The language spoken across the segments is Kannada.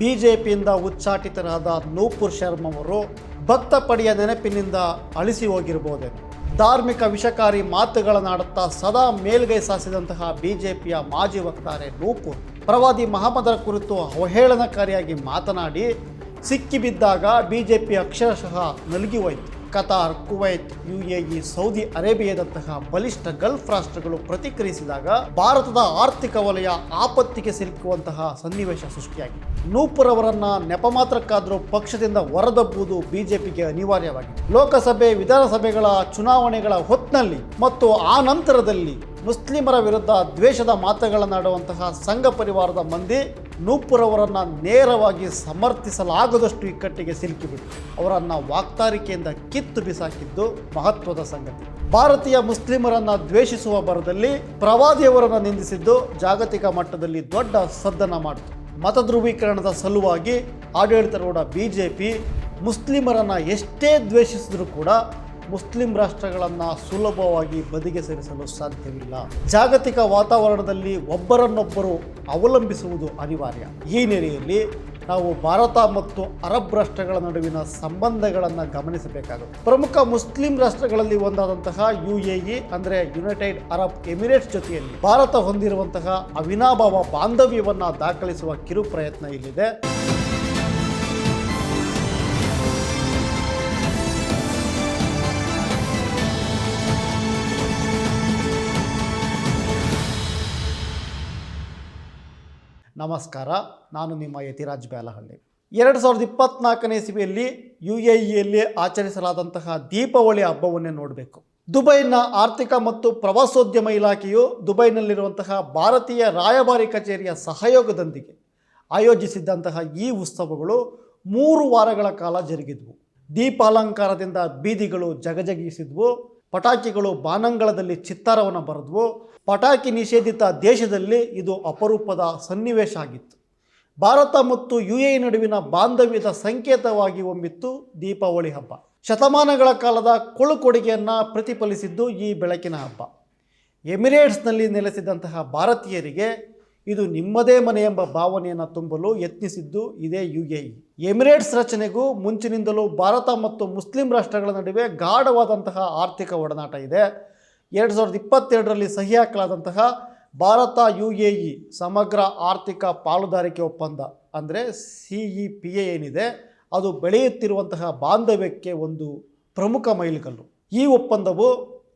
ಬಿಜೆಪಿಯಿಂದ ಉಚ್ಚಾಟಿತರಾದ ನೂಪುರ್ ಶರ್ಮ ಅವರು ಭಕ್ತ ಪಡೆಯ ನೆನಪಿನಿಂದ ಅಳಿಸಿ ಹೋಗಿರಬಹುದೇನು ಧಾರ್ಮಿಕ ವಿಷಕಾರಿ ಮಾತುಗಳನ್ನಾಡುತ್ತಾ ಸದಾ ಮೇಲ್ಗೈ ಸಾಸಿದಂತಹ ಬಿಜೆಪಿಯ ಮಾಜಿ ವಕ್ತಾರೆ ನೂಪುರ್. ಪ್ರವಾದಿ ಮಹಮ್ಮದರ ಕುರಿತು ಅವಹೇಳನಕಾರಿಯಾಗಿ ಮಾತನಾಡಿ, ಸಿಕ್ಕಿಬಿದ್ದಾಗ ಬಿಜೆಪಿ ಅಕ್ಷರಶಃ ನಲುಗಿ ಹೋಯಿತು. ಕತಾರ್, ಕುವೈತ್, ಯುಎಇ, ಸೌದಿ ಅರೇಬಿಯಾದಂತಹ ಬಲಿಷ್ಠ ಗಲ್ಫ್ ರಾಷ್ಟ್ರಗಳು ಪ್ರತಿಕ್ರಿಯಿಸಿದಾಗ ಭಾರತದ ಆರ್ಥಿಕ ವಲಯ ಆಪತ್ತಿಗೆ ಸಿಲುಕುವಂತಹ ಸನ್ನಿವೇಶ ಸೃಷ್ಟಿಯಾಗಿದೆ. ನೂಪುರ್ ಅವರನ್ನ ನೆಪ ಮಾತ್ರಕ್ಕಾದರೂ ಪಕ್ಷದಿಂದ ಹೊರದಬ್ಬುವುದು ಬಿಜೆಪಿಗೆ ಅನಿವಾರ್ಯವಾಗಿದೆ. ಲೋಕಸಭೆ, ವಿಧಾನಸಭೆಗಳ ಚುನಾವಣೆಗಳ ಹೊತ್ತಿನಲ್ಲಿ ಮತ್ತು ಆ ನಂತರದಲ್ಲಿ ಮುಸ್ಲಿಮರ ವಿರುದ್ಧ ದ್ವೇಷದ ಮಾತುಗಳನ್ನಾಡುವಂತಹ ಸಂಘ ಪರಿವಾರದ ಮಂದಿ ನೂಪುರವರನ್ನು ನೇರವಾಗಿ ಸಮರ್ಥಿಸಲಾಗದಷ್ಟು ಇಕ್ಕಟ್ಟಿಗೆ ಸಿಲುಕಿಬಿಟ್ಟು ಅವರನ್ನು ವಾಕ್ತಾರಿಕೆಯಿಂದ ಕಿತ್ತು ಬಿಸಾಕಿದ್ದು ಮಹತ್ವದ ಸಂಗತಿ. ಭಾರತೀಯ ಮುಸ್ಲಿಮರನ್ನ ದ್ವೇಷಿಸುವ ಬರದಲ್ಲಿ ಪ್ರವಾದಿಯವರನ್ನು ನಿಂದಿಸಿದ್ದು ಜಾಗತಿಕ ಮಟ್ಟದಲ್ಲಿ ದೊಡ್ಡ ಸದ್ದನ ಮಾಡಿತು. ಮತ ಧ್ರುವೀಕರಣದ ಸಲುವಾಗಿ ಜೆ ಬಿಜೆಪಿ ಮುಸ್ಲಿಮರನ್ನ ಎಷ್ಟೇ ದ್ವೇಷಿಸಿದರೂ ಕೂಡ ಮುಸ್ಲಿಂ ರಾಷ್ಟ್ರಗಳನ್ನು ಸುಲಭವಾಗಿ ಬದಿಗೆ ಸೇರಿಸಲು ಸಾಧ್ಯವಿಲ್ಲ. ಜಾಗತಿಕ ವಾತಾವರಣದಲ್ಲಿ ಒಬ್ಬರನ್ನೊಬ್ಬರು ಅವಲಂಬಿಸುವುದು ಅನಿವಾರ್ಯ. ಈ ನೆಲೆಯಲ್ಲಿ ನಾವು ಭಾರತ ಮತ್ತು ಅರಬ್ ರಾಷ್ಟ್ರಗಳ ನಡುವಿನ ಸಂಬಂಧಗಳನ್ನು ಗಮನಿಸಬೇಕಾಗುತ್ತೆ. ಪ್ರಮುಖ ಮುಸ್ಲಿಂ ರಾಷ್ಟ್ರಗಳಲ್ಲಿ ಒಂದಾದಂತಹ ಯು ಎ ಇ ಅಂದರೆ ಯುನೈಟೆಡ್ ಅರಬ್ ಎಮಿರೇಟ್ಸ್ ಜೊತೆಯಲ್ಲಿ ಭಾರತ ಹೊಂದಿರುವಂತಹ ಅವಿನಾಭಾವ ಬಾಂಧವ್ಯವನ್ನು ದಾಖಲಿಸುವ ಕಿರು ಪ್ರಯತ್ನ ಇಲ್ಲಿದೆ. ನಮಸ್ಕಾರ, ನಾನು ನಿಮ್ಮ ಯತಿರಾಜ್ ಬ್ಯಾಲಹಳ್ಳಿ. ಎರಡು ಸಾವಿರದ ಇಪ್ಪತ್ನಾಲ್ಕನೇ ಇಸವಿಯಲ್ಲಿ ಯು ಎ ಇಯಲ್ಲಿ ಆಚರಿಸಲಾದಂತಹ ದೀಪಾವಳಿ ಹಬ್ಬವನ್ನೇ ನೋಡಬೇಕು. ದುಬೈನ ಆರ್ಥಿಕ ಮತ್ತು ಪ್ರವಾಸೋದ್ಯಮ ಇಲಾಖೆಯು ದುಬೈನಲ್ಲಿರುವಂತಹ ಭಾರತೀಯ ರಾಯಭಾರಿ ಕಚೇರಿಯ ಸಹಯೋಗದೊಂದಿಗೆ ಆಯೋಜಿಸಿದ್ದಂತಹ ಈ ಉತ್ಸವಗಳು ಮೂರು ವಾರಗಳ ಕಾಲ ಜರುಗಿದ್ವು. ದೀಪಾಲಂಕಾರದಿಂದ ಬೀದಿಗಳು ಜಗಜಗಿಸಿದ್ವು. ಪಟಾಕಿಗಳು ಬಾನಂಗಳದಲ್ಲಿ ಚಿತ್ತಾರವನ್ನು ಬರೆದ್ವು. ಪಟಾಕಿ ನಿಷೇಧಿತ ದೇಶದಲ್ಲಿ ಇದು ಅಪರೂಪದ ಸನ್ನಿವೇಶ ಆಗಿತ್ತು. ಭಾರತ ಮತ್ತು ಯು ಎ ನಡುವಿನ ಬಾಂಧವ್ಯದ ಸಂಕೇತವಾಗಿ ಹೊಮ್ಮಿತ್ತು ದೀಪಾವಳಿ ಹಬ್ಬ. ಶತಮಾನಗಳ ಕಾಲದ ಕೊಡುಗೆಯನ್ನು ಪ್ರತಿಫಲಿಸಿದ್ದು ಈ ಬೆಳಕಿನ ಹಬ್ಬ. ಎಮಿರೇಟ್ಸ್ನಲ್ಲಿ ನೆಲೆಸಿದಂತಹ ಭಾರತೀಯರಿಗೆ ಇದು ನಿಮ್ಮದೇ ಮನೆ ಎಂಬ ಭಾವನೆಯನ್ನು ತುಂಬಲು ಯತ್ನಿಸಿದ್ದು ಇದೇ ಯು ಎ ಇ ಎಮಿರೇಟ್ಸ್ ರಚನೆಗೂ ಮುಂಚಿನಿಂದಲೂ ಭಾರತ ಮತ್ತು ಮುಸ್ಲಿಂ ರಾಷ್ಟ್ರಗಳ ನಡುವೆ ಗಾಢವಾದಂತಹ ಆರ್ಥಿಕ ಒಡನಾಟ ಇದೆ. ಎರಡು ಸಾವಿರದ ಇಪ್ಪತ್ತೆರಡರಲ್ಲಿ ಸಹಿ ಹಾಕಲಾದಂತಹ ಭಾರತ ಯು ಎ ಇ ಸಮಗ್ರ ಆರ್ಥಿಕ ಪಾಲುದಾರಿಕೆ ಒಪ್ಪಂದ ಅಂದರೆ ಸಿ ಇ ಪಿ ಎ ಏನಿದೆ, ಅದು ಬೆಳೆಯುತ್ತಿರುವಂತಹ ಬಾಂಧವ್ಯಕ್ಕೆ ಒಂದು ಪ್ರಮುಖ ಮೈಲಿಗಲ್ಲು. ಈ ಒಪ್ಪಂದವು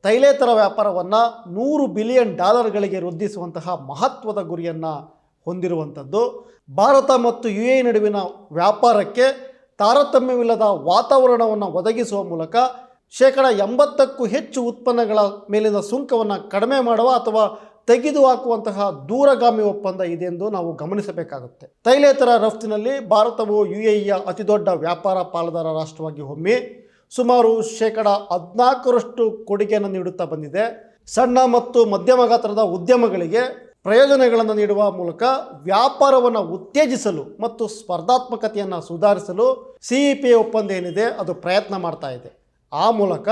ತೈಲೇತರ ವ್ಯಾಪಾರವನ್ನು ನೂರು ಬಿಲಿಯನ್ ಡಾಲರ್ಗಳಿಗೆ ವೃದ್ಧಿಸುವಂತಹ ಮಹತ್ವದ ಗುರಿಯನ್ನು ಹೊಂದಿರುವಂಥದ್ದು. ಭಾರತ ಮತ್ತು ಯು ಎ ನಡುವಿನ ವ್ಯಾಪಾರಕ್ಕೆ ತಾರತಮ್ಯವಿಲ್ಲದ ವಾತಾವರಣವನ್ನು ಒದಗಿಸುವ ಮೂಲಕ ಶೇಕಡ ಎಂಬತ್ತಕ್ಕೂ ಹೆಚ್ಚು ಉತ್ಪನ್ನಗಳ ಮೇಲಿನ ಸುಂಕವನ್ನು ಕಡಿಮೆ ಮಾಡುವ ಅಥವಾ ತೆಗೆದುಹಾಕುವಂತಹ ದೂರಗಾಮಿ ಒಪ್ಪಂದ ಇದೆ ಎಂದು ನಾವು ಗಮನಿಸಬೇಕಾಗುತ್ತೆ. ತೈಲೇತರ ರಫ್ತಿನಲ್ಲಿ ಭಾರತವು ಯು ಎ ಅತಿದೊಡ್ಡ ವ್ಯಾಪಾರ ಪಾಲುದಾರ ರಾಷ್ಟ್ರವಾಗಿ ಹೊಮ್ಮಿ ಸುಮಾರು ಶೇಕಡ ಹದಿನಾಲ್ಕರಷ್ಟು ಕೊಡುಗೆಯನ್ನು ನೀಡುತ್ತಾ ಬಂದಿದೆ. ಸಣ್ಣ ಮತ್ತು ಮಧ್ಯಮ ಗಾತ್ರದ ಉದ್ಯಮಗಳಿಗೆ ಪ್ರಯೋಜನಗಳನ್ನು ನೀಡುವ ಮೂಲಕ ವ್ಯಾಪಾರವನ್ನು ಉತ್ತೇಜಿಸಲು ಮತ್ತು ಸ್ಪರ್ಧಾತ್ಮಕತೆಯನ್ನು ಸುಧಾರಿಸಲು ಸಿ ಇ ಪಿ ಒಪ್ಪಂದ ಏನಿದೆ ಅದು ಪ್ರಯತ್ನ ಮಾಡ್ತಾ ಇದೆ. ಆ ಮೂಲಕ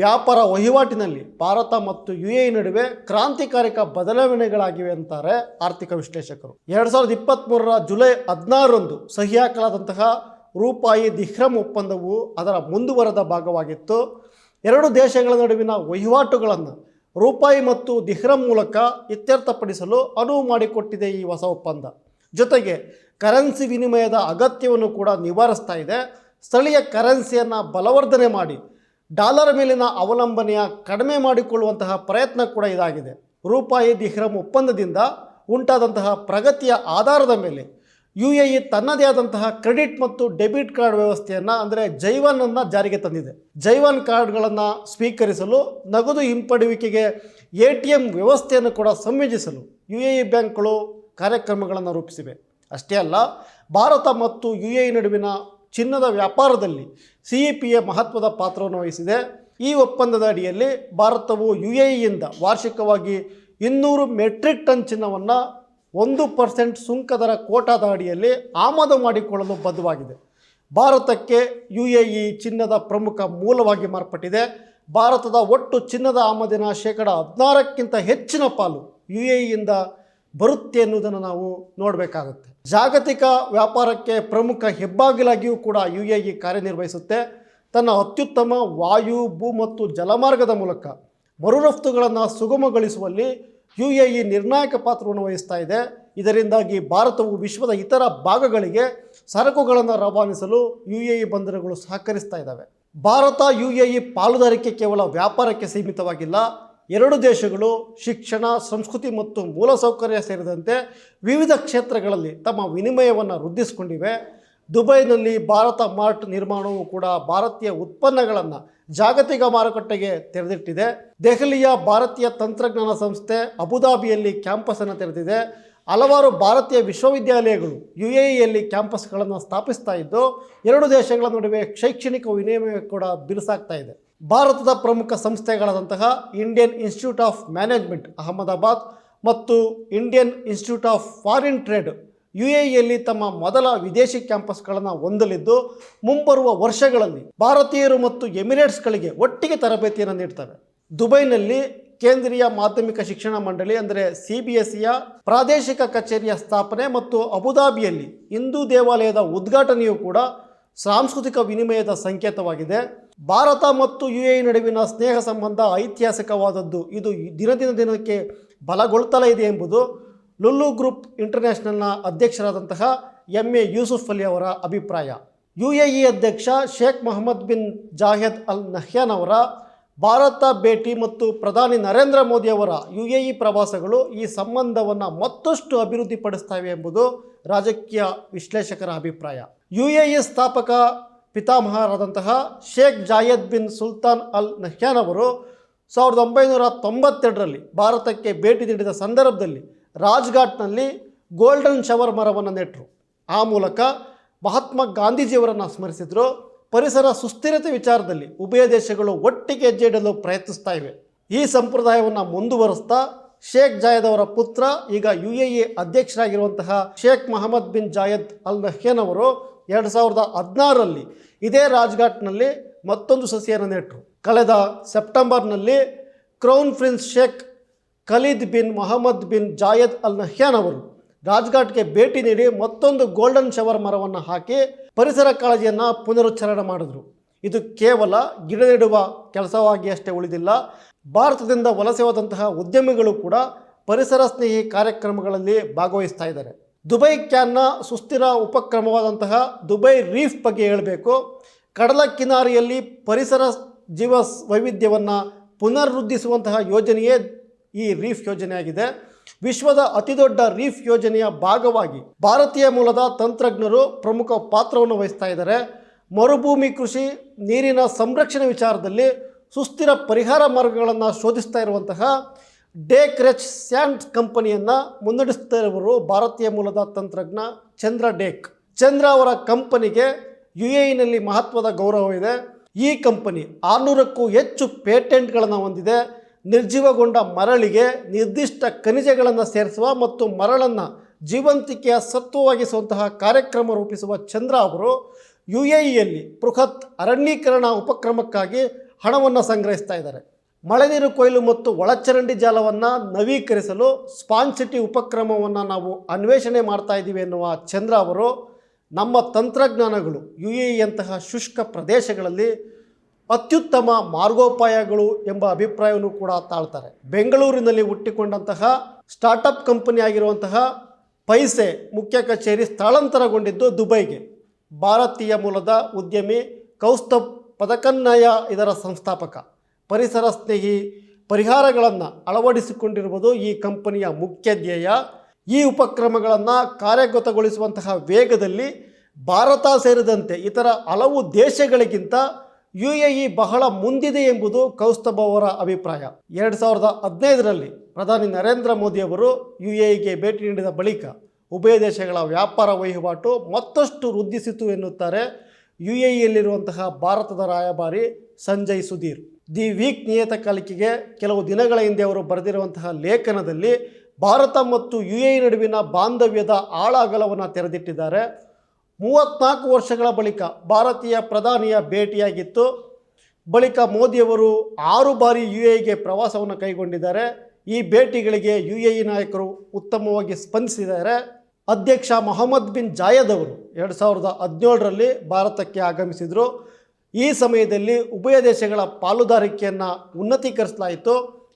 ವ್ಯಾಪಾರ ವಹಿವಾಟಿನಲ್ಲಿ ಭಾರತ ಮತ್ತು ಯು ಎ ನಡುವೆ ಕ್ರಾಂತಿಕಾರಿಕ ಬದಲಾವಣೆಗಳಾಗಿವೆ ಅಂತಾರೆ ಆರ್ಥಿಕ ವಿಶ್ಲೇಷಕರು. ಎರಡು ಸಾವಿರದ ಇಪ್ಪತ್ತ್ಮೂರರ ಜುಲೈ ಹದಿನಾರರಂದು ಸಹಿ ಹಾಕಲಾದಂತಹ ರೂಪಾಯಿ ದಿಹ್ರಮ್ ಒಪ್ಪಂದವು ಅದರ ಮುಂದುವರೆದ ಭಾಗವಾಗಿತ್ತು. ಎರಡು ದೇಶಗಳ ನಡುವಿನ ವಹಿವಾಟುಗಳನ್ನು ರೂಪಾಯಿ ಮತ್ತು ದಿಹ್ರಮ್ ಮೂಲಕ ಇತ್ಯರ್ಥಪಡಿಸಲು ಅನುವು ಮಾಡಿಕೊಟ್ಟಿದೆ ಈ ಹೊಸ ಒಪ್ಪಂದ. ಜೊತೆಗೆ ಕರೆನ್ಸಿ ವಿನಿಮಯದ ಅಗತ್ಯವನ್ನು ಕೂಡ ನಿವಾರಿಸ್ತಾ ಇದೆ. ಸ್ಥಳೀಯ ಕರೆನ್ಸಿಯನ್ನು ಬಲವರ್ಧನೆ ಮಾಡಿ ಡಾಲರ್ ಮೇಲಿನ ಅವಲಂಬನೆಯ ಕಡಿಮೆ ಮಾಡಿಕೊಳ್ಳುವಂತಹ ಪ್ರಯತ್ನ ಕೂಡ ಇದಾಗಿದೆ. ರೂಪಾಯಿ ದಿಹ್ರಮ್ ಒಪ್ಪಂದದಿಂದ ಉಂಟಾದಂತಹ ಪ್ರಗತಿಯ ಆಧಾರದ ಮೇಲೆ ಯು ಎ ಇ ತನ್ನದೇ ಆದಂತಹ ಕ್ರೆಡಿಟ್ ಮತ್ತು ಡೆಬಿಟ್ ಕಾರ್ಡ್ ವ್ಯವಸ್ಥೆಯನ್ನು, ಅಂದರೆ ಜೈವನ್ ಅನ್ನು ಜಾರಿಗೆ ತಂದಿದೆ. ಜೈವನ್ ಕಾರ್ಡ್ಗಳನ್ನು ಸ್ವೀಕರಿಸಲು, ನಗದು ಹಿಂಪಡೆಯುವಿಕೆಗೆ ಎ ಟಿ ಎಂ ವ್ಯವಸ್ಥೆಯನ್ನು ಕೂಡ ಸಂಯೋಜಿಸಲು ಯು ಎ ಇ ಬ್ಯಾಂಕ್ಗಳು ಕಾರ್ಯಕ್ರಮಗಳನ್ನು ರೂಪಿಸಿವೆ. ಅಷ್ಟೇ ಅಲ್ಲ, ಭಾರತ ಮತ್ತು ಯು ಎ ಇ ನಡುವಿನ ಚಿನ್ನದ ವ್ಯಾಪಾರದಲ್ಲಿ ಸಿ ಇ ಪಿ ಎ ಮಹತ್ವದ ಪಾತ್ರವನ್ನು ವಹಿಸಿದೆ. ಈ ಒಪ್ಪಂದದ ಅಡಿಯಲ್ಲಿ ಭಾರತವು ಯು ಎ ಇಯಿಂದ ವಾರ್ಷಿಕವಾಗಿ ಇನ್ನೂರು ಮೆಟ್ರಿಕ್ ಟನ್ ಚಿನ್ನವನ್ನು ಒಂದು ಪರ್ಸೆಂಟ್ ಸುಂಕದರ ಕೋಟಾದ ಅಡಿಯಲ್ಲಿ ಆಮದು ಮಾಡಿಕೊಳ್ಳಲು ಬದ್ಧವಾಗಿದೆ. ಭಾರತಕ್ಕೆ ಯು ಎ ಇ ಚಿನ್ನದ ಪ್ರಮುಖ ಮೂಲವಾಗಿ ಮಾರ್ಪಟ್ಟಿದೆ. ಭಾರತದ ಒಟ್ಟು ಚಿನ್ನದ ಆಮದಿನ ಶೇಕಡ ಹದಿನಾರಕ್ಕಿಂತ ಹೆಚ್ಚಿನ ಪಾಲು ಯು ಎ ಇಯಿಂದ ಬರುತ್ತೆ ಎನ್ನುವುದನ್ನು ನಾವು ನೋಡಬೇಕಾಗುತ್ತೆ. ಜಾಗತಿಕ ವ್ಯಾಪಾರಕ್ಕೆ ಪ್ರಮುಖ ಹೆಬ್ಬಾಗಿಲಾಗಿಯೂ ಕೂಡ ಯು ಎ ಇ ಕಾರ್ಯನಿರ್ವಹಿಸುತ್ತೆ. ತನ್ನ ಅತ್ಯುತ್ತಮ ವಾಯು, ಭೂ ಮತ್ತು ಜಲಮಾರ್ಗದ ಮೂಲಕ ಮರುರಫ್ತುಗಳನ್ನು ಸುಗಮಗೊಳಿಸುವಲ್ಲಿ ಯು ಎ ಇ ನಿರ್ಣಾಯಕ ಪಾತ್ರವನ್ನು ವಹಿಸ್ತಾ ಇದೆ. ಇದರಿಂದಾಗಿ ಭಾರತವು ವಿಶ್ವದ ಇತರ ಭಾಗಗಳಿಗೆ ಸರಕುಗಳನ್ನು ರವಾನಿಸಲು ಯು ಎ ಇ ಬಂದರುಗಳು ಸಹಕರಿಸ್ತಾ ಇದ್ದಾವೆ. ಭಾರತ ಯು ಎ ಇ ಪಾಲುದಾರಿಕೆ ಕೇವಲ ವ್ಯಾಪಾರಕ್ಕೆ ಸೀಮಿತವಾಗಿಲ್ಲ. ಎರಡು ದೇಶಗಳು ಶಿಕ್ಷಣ, ಸಂಸ್ಕೃತಿ ಮತ್ತು ಮೂಲಸೌಕರ್ಯ ಸೇರಿದಂತೆ ವಿವಿಧ ಕ್ಷೇತ್ರಗಳಲ್ಲಿ ತಮ್ಮ ವಿನಿಮಯವನ್ನು ವೃದ್ಧಿಸಿಕೊಂಡಿವೆ. ದುಬೈನಲ್ಲಿ ಭಾರತ ಮಾರ್ಟ್ ನಿರ್ಮಾಣವು ಕೂಡ ಭಾರತೀಯ ಉತ್ಪನ್ನಗಳನ್ನು ಜಾಗತಿಕ ಮಾರುಕಟ್ಟೆಗೆ ತೆರೆದಿಟ್ಟಿದೆ. ದೆಹಲಿಯ ಭಾರತೀಯ ತಂತ್ರಜ್ಞಾನ ಸಂಸ್ಥೆ ಅಬುದಾಬಿಯಲ್ಲಿ ಕ್ಯಾಂಪಸನ್ನು ತೆರೆದಿದೆ. ಹಲವಾರು ಭಾರತೀಯ ವಿಶ್ವವಿದ್ಯಾಲಯಗಳು ಯು ಎ ಇಯಲ್ಲಿ ಕ್ಯಾಂಪಸ್ಗಳನ್ನು ಸ್ಥಾಪಿಸ್ತಾ ಇದ್ದು, ಎರಡು ದೇಶಗಳ ನಡುವೆ ಶೈಕ್ಷಣಿಕ ವಿನಿಮಯ ಕೂಡ ಬಿರುಸಾಗ್ತಾ ಇದೆ. ಭಾರತದ ಪ್ರಮುಖ ಸಂಸ್ಥೆಗಳಾದಂತಹ Indian Institute of Management Ahmedabad ಮತ್ತು Indian Institute of Foreign Trade U A ಇಯಲ್ಲಿ ತಮ್ಮ ಮೊದಲ ವಿದೇಶಿ ಕ್ಯಾಂಪಸ್ಗಳನ್ನು ಹೊಂದಲಿದ್ದು, ಮುಂಬರುವ ವರ್ಷಗಳಲ್ಲಿ ಭಾರತೀಯರು ಮತ್ತು ಎಮಿರೇಟ್ಸ್ಗಳಿಗೆ ಒಟ್ಟಿಗೆ ತರಬೇತಿಯನ್ನು ನೀಡ್ತವೆ. ದುಬೈನಲ್ಲಿ ಕೇಂದ್ರೀಯ ಮಾಧ್ಯಮಿಕ ಶಿಕ್ಷಣ ಮಂಡಳಿ ಅಂದರೆ ಸಿ ಬಿ ಎಸ್ ಸಿಯ ಪ್ರಾದೇಶಿಕ ಕಚೇರಿಯ ಸ್ಥಾಪನೆ ಮತ್ತು ಅಬುದಾಬಿಯಲ್ಲಿ ಹಿಂದೂ ದೇವಾಲಯದ ಉದ್ಘಾಟನೆಯೂ ಕೂಡ ಸಾಂಸ್ಕೃತಿಕ ವಿನಿಮಯದ ಸಂಕೇತವಾಗಿದೆ. ಭಾರತ ಮತ್ತು ಯು ಎ ನಡುವಿನ ಸ್ನೇಹ ಸಂಬಂಧ ಐತಿಹಾಸಿಕವಾದದ್ದು ಇದು ದಿನದಿನ ದಿನಕ್ಕೆ ಬಲಗೊಳ್ತಲೇ ಇದೆ ಎಂಬುದು ಲುಲ್ಲು ಗ್ರೂಪ್ ಇಂಟರ್ನ್ಯಾಷನಲ್ನ ಅಧ್ಯಕ್ಷರಾದಂತಹ ಎಂ ಎ ಯೂಸುಫ್ ಅಲಿ ಅವರ ಅಭಿಪ್ರಾಯ. ಯು ಎ ಇ ಅಧ್ಯಕ್ಷ Sheikh Mohammed bin ಜಾಹೇದ್ Al Nahyan ಅವರ, ಭಾರತ ಭೇಟಿ ಮತ್ತು ಪ್ರಧಾನಿ ನರೇಂದ್ರ ಮೋದಿ ಅವರ ಯು ಎ ಇ ಪ್ರವಾಸಗಳು ಈ ಸಂಬಂಧವನ್ನು ಮತ್ತಷ್ಟು ಅಭಿವೃದ್ಧಿಪಡಿಸ್ತವೆ ಎಂಬುದು ರಾಜಕೀಯ ವಿಶ್ಲೇಷಕರ ಅಭಿಪ್ರಾಯ. ಯು ಎ ಇ ಸ್ಥಾಪಕ ಪಿತಾಮಹರಾದಂತಹ Sheikh Zayed bin Sultan Al Nahyan ಅವರು ಸಾವಿರದ ಒಂಬೈನೂರ ತೊಂಬತ್ತೆರಡರಲ್ಲಿ ಭಾರತಕ್ಕೆ ಭೇಟಿ ನೀಡಿದ ಸಂದರ್ಭದಲ್ಲಿ ರಾಜ್ಘಾಟ್ನಲ್ಲಿ ಗೋಲ್ಡನ್ ಶವರ್ ಮರವನ್ನು ನೆಟ್ಟರು ಆ ಮೂಲಕ ಮಹಾತ್ಮ ಗಾಂಧೀಜಿಯವರನ್ನು ಸ್ಮರಿಸಿದರು. ಪರಿಸರ ಸುಸ್ಥಿರತೆ ವಿಚಾರದಲ್ಲಿ ಉಭಯ ದೇಶಗಳು ಒಟ್ಟಿಗೆ ಹೆಜ್ಜೆ ಇಡಲು ಪ್ರಯತ್ನಿಸ್ತಾ ಇವೆ. ಈ ಸಂಪ್ರದಾಯವನ್ನು ಮುಂದುವರೆಸ್ತಾ ಶೇಖ್ ಜಾಯದ್ ಅವರ ಪುತ್ರ, ಈಗ U A A ಅಧ್ಯಕ್ಷರಾಗಿರುವಂತಹ Sheikh Mohammed bin Zayed al Nahyan ಅವರು ಎರಡು ಸಾವಿರದ ಹದಿನಾರರಲ್ಲಿ ಇದೇ ರಾಜ್ಘಾಟ್ನಲ್ಲಿ ಮತ್ತೊಂದು ಸಸಿಯನ್ನು ನೆಟ್ಟರು ಕಳೆದ ಸೆಪ್ಟೆಂಬರ್ನಲ್ಲಿ crown prince Sheikh Khalid bin Mohammed bin Zayed Al Nahyan ಅವರು ರಾಜ್ಘಾಟ್ಗೆ ಭೇಟಿ ನೀಡಿ ಮತ್ತೊಂದು ಗೋಲ್ಡನ್ ಶವರ್ ಮರವನ್ನು ಹಾಕಿ ಪರಿಸರ ಕಾಳಜಿಯನ್ನು ಪುನರುಚ್ಚಾರಣೆ ಮಾಡಿದರು. ಇದು ಕೇವಲ ಗಿಡ ನೆಡುವ ಕೆಲಸವಾಗಿ ಅಷ್ಟೇ ಉಳಿದಿಲ್ಲ, ಭಾರತದಿಂದ ವಲಸೆ ಹೋದಂತಹ ಉದ್ಯಮಿಗಳು ಕೂಡ ಪರಿಸರ ಸ್ನೇಹಿ ಕಾರ್ಯಕ್ರಮಗಳಲ್ಲಿ ಭಾಗವಹಿಸ್ತಾ ಇದ್ದಾರೆ. ದುಬೈ ಕ್ಯಾನ್ನ ಸುಸ್ಥಿರ ಉಪಕ್ರಮವಾದಂತಹ ದುಬೈ ರೀಫ್ ಬಗ್ಗೆ ಹೇಳಬೇಕು. ಕಡಲ ಕಿನಾರಿಯಲ್ಲಿ ಪರಿಸರ ಜೀವ ವೈವಿಧ್ಯವನ್ನು ಪುನರ್ವೃದ್ಧಿಸುವಂತಹ ಯೋಜನೆಯೇ ಈ ರೀಫ್ ಯೋಜನೆಯಾಗಿದೆ ವಿಶ್ವದ ಅತಿದೊಡ್ಡ ರೀಫ್ ಯೋಜನೆಯ ಭಾಗವಾಗಿ ಭಾರತೀಯ ಮೂಲದ ತಂತ್ರಜ್ಞರು ಪ್ರಮುಖ ಪಾತ್ರವನ್ನು ವಹಿಸ್ತಾ ಇದ್ದಾರೆ. ಮರುಭೂಮಿ ಕೃಷಿ, ನೀರಿನ ಸಂರಕ್ಷಣೆ ವಿಚಾರದಲ್ಲಿ ಸುಸ್ಥಿರ ಪರಿಹಾರ ಮಾರ್ಗಗಳನ್ನು ಶೋಧಿಸ್ತಾ ಇರುವಂತಹ ಡೇಕ್ ರೆಚ್ ಸ್ಯಾಂಡ್ ಕಂಪನಿಯನ್ನು ಮುನ್ನಡೆಸ್ತಾ ಇರುವವರು ಭಾರತೀಯ ಮೂಲದ ತಂತ್ರಜ್ಞ ಚಂದ್ರ ಡೇಕ್. ಚಂದ್ರ ಅವರ ಕಂಪನಿಗೆ ಯು ಎ ಇನಲ್ಲಿ ಮಹತ್ವದ ಗೌರವವಿದೆ. ಈ ಕಂಪನಿ ಆರುನೂರಕ್ಕೂ ಹೆಚ್ಚು ಪೇಟೆಂಟ್ಗಳನ್ನು ಹೊಂದಿದೆ. ನಿರ್ಜೀವಗೊಂಡ ಮರಳಿಗೆ ನಿರ್ದಿಷ್ಟ ಖನಿಜಗಳನ್ನು ಸೇರಿಸುವ ಮತ್ತು ಮರಳನ್ನು ಜೀವಂತಿಕೆಯ ಸತ್ವವಾಗಿಸುವಂತಹ ಕಾರ್ಯಕ್ರಮ ರೂಪಿಸುವ ಚಂದ್ರ ಅವರು ಯು ಎ ಇಯಲ್ಲಿ ಬೃಹತ್ ಅರಣ್ಯೀಕರಣ ಉಪಕ್ರಮಕ್ಕಾಗಿ ಹಣವನ್ನು ಸಂಗ್ರಹಿಸ್ತಾ ಇದ್ದಾರೆ. ಮಳೆ ನೀರು ಕೊಯ್ಲು ಮತ್ತು ಒಳಚರಂಡಿ ಜಾಲವನ್ನು ನವೀಕರಿಸಲು ಸ್ಪಾನ್ ಸಿಟಿ ಉಪಕ್ರಮವನ್ನು ನಾವು ಅನ್ವೇಷಣೆ ಮಾಡ್ತಾ ಇದ್ದೀವಿ ಎನ್ನುವ ಚಂದ್ರ ಅವರು ನಮ್ಮ ತಂತ್ರಜ್ಞಾನಗಳು ಯು ಎ ಇಯಂತಹ ಶುಷ್ಕ ಪ್ರದೇಶಗಳಲ್ಲಿ ಅತ್ಯುತ್ತಮ ಮಾರ್ಗೋಪಾಯಗಳು ಎಂಬ ಅಭಿಪ್ರಾಯವನ್ನು ಕೂಡ ತಾಳ್ತಾರೆ. ಬೆಂಗಳೂರಿನಲ್ಲಿ ಹುಟ್ಟಿಕೊಂಡಂತಹ ಸ್ಟಾರ್ಟಪ್ ಕಂಪನಿ ಆಗಿರುವಂತಹ ಪೈಸೆ ಮುಖ್ಯ ಕಚೇರಿ ಸ್ಥಳಾಂತರಗೊಂಡಿದ್ದು ದುಬೈಗೆ. ಭಾರತೀಯ ಮೂಲದ ಉದ್ಯಮಿ ಕೌಸ್ತಬ್ ಪದಕನ್ನಯ ಇದರ ಸಂಸ್ಥಾಪಕ. ಪರಿಸರ ಸ್ನೇಹಿ ಪರಿಹಾರಗಳನ್ನು ಅಳವಡಿಸಿಕೊಂಡಿರುವುದು ಈ ಕಂಪನಿಯ ಮುಖ್ಯ ಧ್ಯೇಯ. ಈ ಉಪಕ್ರಮಗಳನ್ನು ಕಾರ್ಯಗತಗೊಳಿಸುವಂತಹ ವೇಗದಲ್ಲಿ ಭಾರತ ಸೇರಿದಂತೆ ಇತರ ಹಲವು ದೇಶಗಳಿಗಿಂತ ಯು ಎ ಇ ಬಹಳ ಮುಂದಿದೆ ಎಂಬುದು ಕೌಸ್ತಬ್ ಅವರ ಅಭಿಪ್ರಾಯ. ಎರಡು ಸಾವಿರದ ಹದಿನೈದರಲ್ಲಿ ಪ್ರಧಾನಿ ನರೇಂದ್ರ ಮೋದಿಯವರು ಯು ಎ ಇಗೆ ಭೇಟಿ ನೀಡಿದ ಬಳಿಕ ಉಭಯ ದೇಶಗಳ ವ್ಯಾಪಾರ ವಹಿವಾಟು ಮತ್ತಷ್ಟು ವೃದ್ಧಿಸಿತು ಎನ್ನುತ್ತಾರೆ ಯು ಎ ಇಯಲ್ಲಿರುವಂತಹ ಭಾರತದ ರಾಯಭಾರಿ ಸಂಜಯ್ ಸುಧೀರ್. ದಿ ವೀಕ್ ನಿಯತಕಾಲಿಕೆಗೆ ಕೆಲವು ದಿನಗಳ ಹಿಂದೆ ಅವರು ಬರೆದಿರುವಂತಹ ಲೇಖನದಲ್ಲಿ ಭಾರತ ಮತ್ತು ಯು ಎ ನಡುವಿನ ಬಾಂಧವ್ಯದ ಆಳ ಅಗಲವನ್ನು ತೆರೆದಿಟ್ಟಿದ್ದಾರೆ. ಮೂವತ್ನಾಲ್ಕು ವರ್ಷಗಳ ಬಳಿಕ ಭಾರತೀಯ ಪ್ರಧಾನಿಯ ಭೇಟಿಯಾಗಿತ್ತು. ಬಳಿಕ ಮೋದಿಯವರು ಆರು ಬಾರಿ ಯು ಎಗೆ ಪ್ರವಾಸವನ್ನು ಕೈಗೊಂಡಿದ್ದಾರೆ. ಈ ಭೇಟಿಗಳಿಗೆ ಯು ಎ ಇ ನಾಯಕರು ಉತ್ತಮವಾಗಿ ಸ್ಪಂದಿಸಿದ್ದಾರೆ. ಅಧ್ಯಕ್ಷ ಮೊಹಮ್ಮದ್ ಬಿನ್ ಜಾಯದ್ ಅವರು ಎರಡು ಸಾವಿರದ ಹದಿನೇಳರಲ್ಲಿ ಭಾರತಕ್ಕೆ ಆಗಮಿಸಿದರು. ಈ ಸಮಯದಲ್ಲಿ ಉಭಯ ದೇಶಗಳ ಪಾಲುದಾರಿಕೆಯನ್ನು ಉನ್ನತೀಕರಿಸಲಾಯಿತು.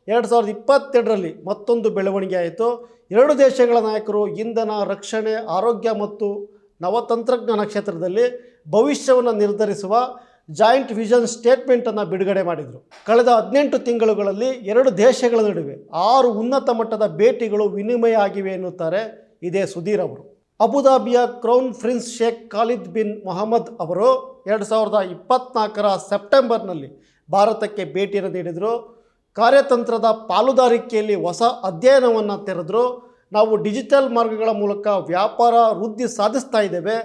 ಎರಡು ಸಾವಿರದ ಇಪ್ಪತ್ತೆರಡರಲ್ಲಿ ಮತ್ತೊಂದು ಬೆಳವಣಿಗೆ ಆಯಿತು. ಎರಡು ದೇಶಗಳ ನಾಯಕರು ಇಂಧನ, ರಕ್ಷಣೆ, ಆರೋಗ್ಯ ಮತ್ತು ನವತಂತ್ರಜ್ಞಾನ ಕ್ಷೇತ್ರದಲ್ಲಿ ಭವಿಷ್ಯವನ್ನು ನಿರ್ಧರಿಸುವ ಜಾಯಿಂಟ್ ವಿಷನ್ ಸ್ಟೇಟ್ಮೆಂಟನ್ನು ಬಿಡುಗಡೆ ಮಾಡಿದರು. ಕಳೆದ ಹದಿನೆಂಟು ತಿಂಗಳುಗಳಲ್ಲಿ ಎರಡು ದೇಶಗಳ ನಡುವೆ ಆರು ಉನ್ನತ ಮಟ್ಟದ ಭೇಟಿಗಳು ವಿನಿಮಯ ಆಗಿವೆ ಎನ್ನುತ್ತಾರೆ ಇದೇ ಸುಧೀರ್ ಅವರು. ಅಬುದಾಬಿಯ crown prince Sheikh Khalid bin Mohammed ಅವರು ಎರಡು ಸಾವಿರದ ಇಪ್ಪತ್ನಾಲ್ಕರ ಸೆಪ್ಟೆಂಬರ್ನಲ್ಲಿ ಭಾರತಕ್ಕೆ ಭೇಟಿಯನ್ನು ನೀಡಿದರು. ಕಾರ್ಯತಂತ್ರದ ಪಾಲುದಾರಿಕೆಯಲ್ಲಿ ಹೊಸ ಅಧ್ಯಯನವನ್ನು ತೆರೆದರು. ನಾವು ಡಿಜಿಟಲ್ ಮಾರ್ಗಗಳ ಮೂಲಕ ವ್ಯಾಪಾರ ವೃದ್ಧಿ ಸಾಧಿಸ್ತಾ ಇದ್ದೇವೆ.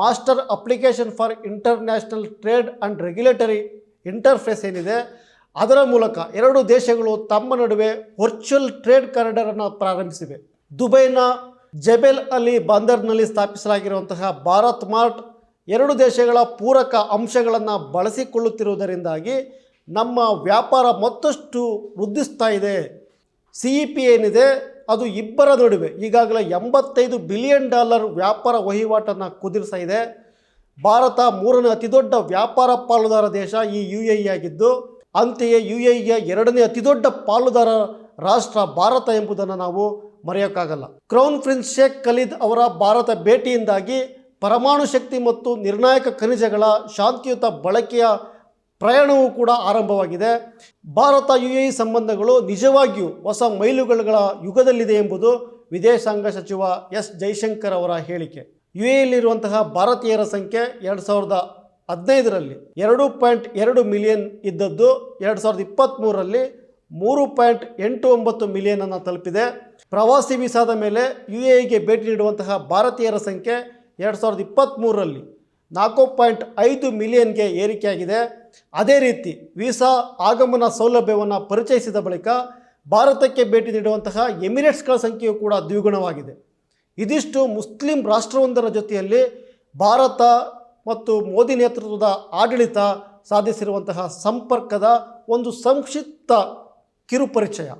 Master application for international trade and regulatory interface ಏನಿದೆ, ಅದರ ಮೂಲಕ ಎರಡು ದೇಶಗಳು ತಮ್ಮ ನಡುವೆ ವರ್ಚುವಲ್ ಟ್ರೇಡ್ ಕಾರಿಡಾರನ್ನು ಪ್ರಾರಂಭಿಸಿವೆ. ದುಬೈನ ಜಬೆಲ್ ಅಲಿ ಬಂದರ್ನಲ್ಲಿ ಸ್ಥಾಪಿಸಲಾಗಿರುವಂತಹ ಭಾರತ್ ಮಾರ್ಟ್ ಎರಡು ದೇಶಗಳ ಪೂರಕ ಅಂಶಗಳನ್ನು ಬಳಸಿಕೊಳ್ಳುತ್ತಿರುವುದರಿಂದಾಗಿ ನಮ್ಮ ವ್ಯಾಪಾರ ಮತ್ತಷ್ಟು ವೃದ್ಧಿಸ್ತಾ ಇದೆ. ಸಿ ಇ ಪಿ ಏನಿದೆ ಅದು ಇಬ್ಬರ ನಡುವೆ ಈಗಾಗಲೇ ಎಂಬತ್ತೈದು ಬಿಲಿಯನ್ ಡಾಲರ್ ವ್ಯಾಪಾರ ವಹಿವಾಟನ್ನು ಕುದುರಿಸ್ತಾ ಇದೆ. ಭಾರತ ಮೂರನೇ ಅತಿದೊಡ್ಡ ವ್ಯಾಪಾರ ಪಾಲುದಾರ ದೇಶ ಈ ಯು ಎ ಆಗಿದ್ದು, ಅಂತೆಯೇ ಯು ಎ ಇಯ ಎರಡನೇ ಅತಿದೊಡ್ಡ ಪಾಲುದಾರ ರಾಷ್ಟ್ರ ಭಾರತ ಎಂಬುದನ್ನು ನಾವು ಮರೆಯೋಕ್ಕಾಗಲ್ಲ. ಕ್ರೌನ್ ಪ್ರಿನ್ಸ್ ಶೇಖ್ ಖಲೀದ್ ಅವರ ಭಾರತ ಭೇಟಿಯಿಂದಾಗಿ ಪರಮಾಣು ಶಕ್ತಿ ಮತ್ತು ನಿರ್ಣಾಯಕ ಖನಿಜಗಳ ಶಾಂತಿಯುತ ಬಳಕೆಯ ಪ್ರಯಾಣವೂ ಕೂಡ ಆರಂಭವಾಗಿದೆ. ಭಾರತ ಯು ಎ ಸಂಬಂಧಗಳು ನಿಜವಾಗಿಯೂ ಹೊಸ ಮೈಲುಗಲ್ಲುಗಳ ಯುಗದಲ್ಲಿದೆ ಎಂಬುದು ವಿದೇಶಾಂಗ ಸಚಿವ ಎಸ್ ಜೈಶಂಕರ್ ಅವರ ಹೇಳಿಕೆ. ಯು ಎಲ್ಲಿರುವಂತಹ ಭಾರತೀಯರ ಸಂಖ್ಯೆ ಎರಡು ಸಾವಿರದ ಹದಿನೈದರಲ್ಲಿ ಎರಡು ಪಾಯಿಂಟ್ ಎರಡು ಮಿಲಿಯನ್ ಇದ್ದದ್ದು, ಎರಡು ಸಾವಿರದ ಇಪ್ಪತ್ತ್ಮೂರರಲ್ಲಿ ಮೂರು ಪಾಯಿಂಟ್ ಎಂಟು ಒಂಬತ್ತು ಮಿಲಿಯನನ್ನು ತಲುಪಿದೆ. ಪ್ರವಾಸಿ ವೀಸಾದ ಮೇಲೆ ಯು ಎ ಇಗೆ ಭೇಟಿ ನೀಡುವಂತಹ ಭಾರತೀಯರ ಸಂಖ್ಯೆ ಎರಡು ಸಾವಿರದ ಇಪ್ಪತ್ತ್ಮೂರರಲ್ಲಿ ನಾಲ್ಕು ಪಾಯಿಂಟ್ ಐದು ಮಿಲಿಯನ್ಗೆ ಏರಿಕೆಯಾಗಿದೆ. ಅದೇ ರೀತಿ ವೀಸಾ ಆಗಮನ ಸೌಲಭ್ಯವನ್ನು ಪರಿಚಯಿಸಿದ ಬಳಿಕ ಭಾರತಕ್ಕೆ ಭೇಟಿ ನೀಡುವಂತಹ ಎಮಿರೇಟ್ಸ್ಗಳ ಸಂಖ್ಯೆಯು ಕೂಡ ದ್ವಿಗುಣವಾಗಿದೆ. ಇದಿಷ್ಟು ಮುಸ್ಲಿಂ ರಾಷ್ಟ್ರವೊಂದರ ಜೊತೆಯಲ್ಲಿ ಭಾರತ ಮತ್ತು ಮೋದಿ ನೇತೃತ್ವದ ಆಡಳಿತ ಸಾಧಿಸಿರುವಂತಹ ಸಂಪರ್ಕದ ಒಂದು ಸಂಕ್ಷಿಪ್ತ ಕಿರುಪರಿಚಯ.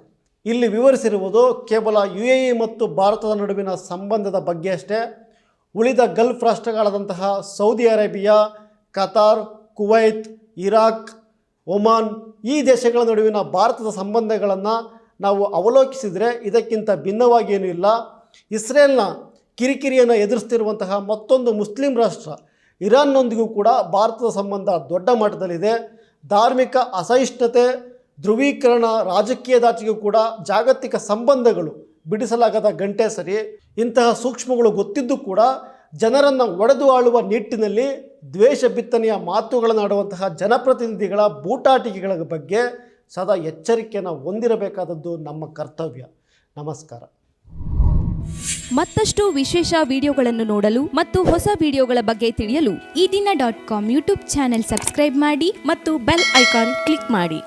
ಇಲ್ಲಿ ವಿವರಿಸಿರುವುದು ಕೇವಲ ಯು ಎ ಇ ಮತ್ತು ಭಾರತದ ನಡುವಿನ ಸಂಬಂಧದ ಬಗ್ಗೆ ಅಷ್ಟೇ. ಉಳಿದ Gulf ರಾಷ್ಟ್ರಗಳಾದಂತಹ Saudi Arabia, Qatar, Kuwait Iraq, Oman ಈ ದೇಶಗಳ ನಡುವಿನ ಭಾರತದ ಸಂಬಂಧಗಳನ್ನು ನಾವು ಅವಲೋಕಿಸಿದರೆ ಇದಕ್ಕಿಂತ ಭಿನ್ನವಾಗಿ ಏನೂ ಇಲ್ಲ. ಇಸ್ರೇಲ್ನ ಕಿರಿಕಿರಿಯನ್ನು ಎದುರಿಸ್ತಿರುವಂತಹ ಮತ್ತೊಂದು ಮುಸ್ಲಿಂ ರಾಷ್ಟ್ರ ಇರಾನ್ನೊಂದಿಗೂ ಕೂಡ ಭಾರತದ ಸಂಬಂಧ ದೊಡ್ಡ ಮಟ್ಟದಲ್ಲಿದೆ. ಧಾರ್ಮಿಕ ಅಸಹಿಷ್ಣುತೆ, ಧ್ರುವೀಕರಣ ರಾಜಕೀಯದಾಚೆಗೂ ಕೂಡ ಜಾಗತಿಕ ಸಂಬಂಧಗಳು ಬಿಡಿಸಲಾಗದ ಗಂಟೆ ಸರಿ. ಇಂತಹ ಸೂಕ್ಷ್ಮಗಳು ಗೊತ್ತಿದ್ದು ಕೂಡ ಜನರನ್ನು ಒಡೆದು ಆಳುವ ನಿಟ್ಟಿನಲ್ಲಿ ದ್ವೇಷ ಬಿತ್ತನೆಯ ಮಾತುಗಳನ್ನಾಡುವಂತಹ ಜನಪ್ರತಿನಿಧಿಗಳ ಬೂಟಾಟಿಕೆಗಳ ಬಗ್ಗೆ ಸದಾ ಎಚ್ಚರಿಕೆಯನ್ನು ಹೊಂದಿರಬೇಕಾದದ್ದು ನಮ್ಮ ಕರ್ತವ್ಯ. ನಮಸ್ಕಾರ. ಮತ್ತಷ್ಟು ವಿಶೇಷ ವಿಡಿಯೋಗಳನ್ನು ನೋಡಲು ಮತ್ತು ಹೊಸ ವಿಡಿಯೋಗಳ ಬಗ್ಗೆ ತಿಳಿಯಲು Ee Dina dot com YouTube channel subscribe ಮಾಡಿ ಮತ್ತು ಬೆಲ್ ಐಕಾನ್ ಕ್ಲಿಕ್ ಮಾಡಿ.